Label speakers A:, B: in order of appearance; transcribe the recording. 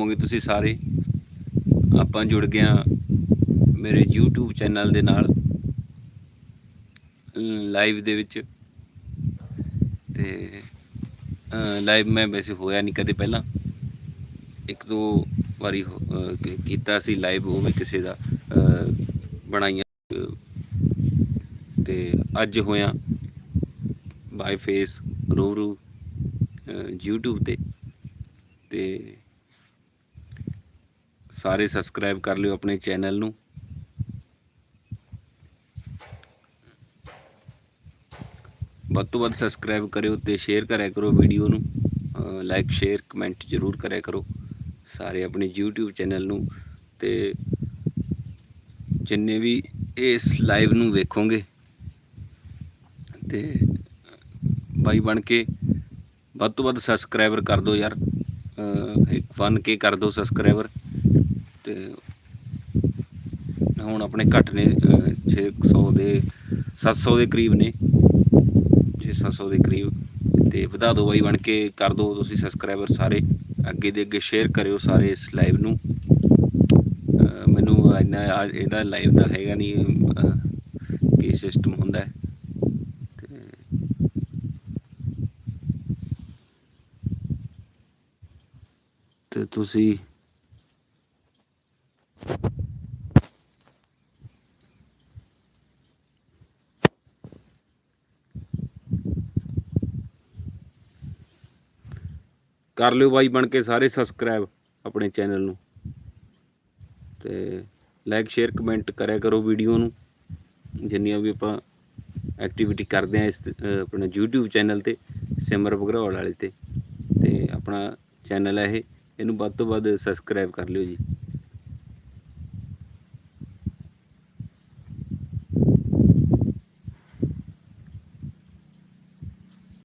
A: ਹੋਵੋਗੇ ਤੁਸੀਂ ਸਾਰੇ? ਆਪਾਂ ਜੁੜ ਗਿਆ ਮੇਰੇ YouTube ਚੈਨਲ ਦੇ ਨਾਲ ਲਾਈਵ ਦੇ ਵਿੱਚ। ਤੇ ਲਾਈਵ ਮੈਂ ਵੈਸੇ ਹੋਇਆ ਨਹੀਂ ਕਦੇ ਪਹਿਲਾਂ। ਇੱਕ ਦੋ ਵਾਰੀ ਕੀਤਾ ਸੀ ਲਾਈਵ ਉਹ ਵੀ ਕਿਸੇ ਦਾ ਬਣਾਈਆਂ। ਅਹ, ਤੇ ਅੱਜ ਹੋਇਆ ਬਾਈ ਫੇਸ ਰੂਰੂ YouTube ਤੇ। ਤੇ ਸਾਰੇ ਸਬਸਕ੍ਰਾਈਬ ਕਰ ਲਿਓ ਆਪਣੇ ਚੈਨਲ ਨੂੰ। ਵੱਧ ਤੋਂ ਵੱਧ ਸਬਸਕ੍ਰਾਈਬ ਕਰਿਓ ਤੇ ਸ਼ੇਅਰ ਕਰਿਆ ਕਰੋ ਵੀਡੀਓ ਨੂੰ। ਲਾਈਕ ਸ਼ੇਅਰ ਕਮੈਂਟ ਜ਼ਰੂਰ ਕਰਿਆ ਕਰੋ ਸਾਰੇ ਆਪਣੇ YouTube ਚੈਨਲ ਨੂੰ ਤੇ ਜਿੰਨੇ ਵੀ ਇਸ ਲਾਈਵ ਨੂੰ ਵੇਖੋਗੇ ਤੇ ਬਾਈ ਬਣ ਕੇ ਵੱਧ ਤੋਂ ਵੱਧ ਸਬਸਕ੍ਰਾਈਬਰ ਕਰ ਦਿਓ ਯਾਰ। ਇੱਕ ਬਣ ਕੇ ਕਰ ਦਿਓ ਸਬਸਕ੍ਰਾਈਬਰ। ਤੇ ਹੁਣ ਆਪਣੇ ਘੱਟ ਨੇ, ਅਹ 600 ਦੇ 700 ਦੇ ਕਰੀਬ ਨੇ। 600 ਦੇ ਕਰੀਬ। ਤੇ ਵਧਾ ਦਿਓ ਬਾਈ ਬਣ ਕੇ, ਕਰ ਦਿਓ ਤੁਸੀਂ ਸਬਸਕ੍ਰਾਈਬਰ ਸਾਰੇ। ਅੱਗੇ ਦੇ ਅੱਗੇ ਸ਼ੇਅਰ ਕਰਿਓ ਸਾਰੇ ਇਸ ਲਾਈਵ ਨੂੰ। ਮੈਨੂੰ ਇੰਨਾ ਇਹਦਾ ਲਾਈਵ ਦਾ ਹੈਗਾ ਨਹੀਂ ਕੀ ਸਿਸਟਮ ਹੁੰਦਾ। ਹੈ ਤੇ ਤੁਸੀਂ ਕਰ ਲਿਓ ਬਾਈ ਬਣ ਕੇ ਸਾਰੇ ਸਬਸਕ੍ਰਾਈਬ ਆਪਣੇ ਚੈਨਲ ਨੂੰ। ਤੇ ਲਾਈਕ ਸ਼ੇਅਰ ਕਮੈਂਟ ਕਰਿਆ ਕਰੋ ਵੀਡੀਓ ਨੂੰ। ਜਿੰਨੀਆਂ ਵੀ ਆਪਾਂ ਐਕਟੀਵਿਟੀ ਕਰਦੇ ਆ ਇਸ ਆਪਣੇ YouTube ਚੈਨਲ ਤੇ, ਸਿਮਰ ਬਗਰਵਾਲ ਵਾਲੇ ਤੇ। ਤੇ ਆਪਣਾ ਚੈਨਲ ਹੈ ਇਹ। ਇਹਨੂੰ ਵੱਧ ਤੋਂ ਵੱਧ ਸਬਸਕ੍ਰਾਈਬ ਕਰ ਲਿਓ ਜੀ।